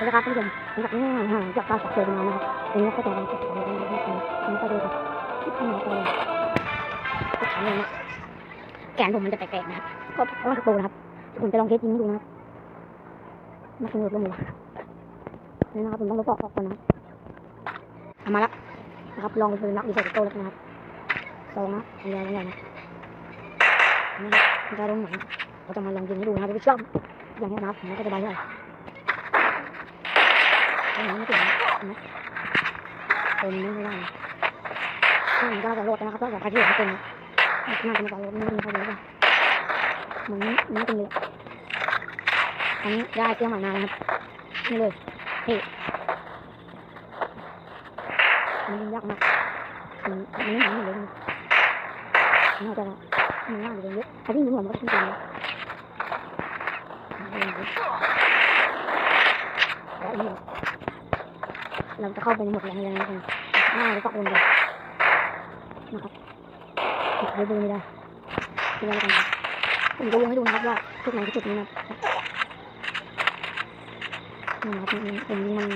สวัสดีครับท่านผู้ชมหลังจากนี้ห่างจากการสับเจอมานะครับวันนี้ก็จะลองติดต่อกันนะครับผมก็ดูครับที่ทำงานตัวติดขันเลยนะแขนผมมันจะแตกๆนะครับก็เพราะว่าสโตนะครับผมจะลองเทสยิงดูนะครับมาสนุกลงมือนี่นะครับผมต้องลบออกก่อนนะครับทำมาละนะครับลองเป็นนักดีไซน์สโตแล้วนะครับสองนะใหญ่ใหญ่นะนี่มันจะลงเหมือนเราจะมาลองยิงให้ดูนะครับท่านผู้ชมอย่างนี้นะครับผมก็จะได้เลย อันนี้ไม่ถึงนะนะเต็มไม่ได้ถ้ามันก็จะลดนะครับถ้าเกิดใครที่อยู่ไม่เต็มน่าจะมาการลดไม่มีใครรู้ป่ะมือนไม่เป็นเลยอันนี้ได้เตรียมใหม่มานะครับนี่เลยเฮ้มันยากมากมันไม่เหมือนเลยน่าจะมันง่ายเลยเยอะไอ้ที่หนูหัวมันก็ขึ้นไปแล้วนี่ เราจะเข้าไปหมดแรงเลยนะครับหน้าแล้วก็โอนเลยนะครับปิดไปดูไม่ได้ดูแล้วกันผมจะวงให้ดูนะครับว่าจุดไหนคือจุดนี้นะครับนี่นะครับมันมันมัน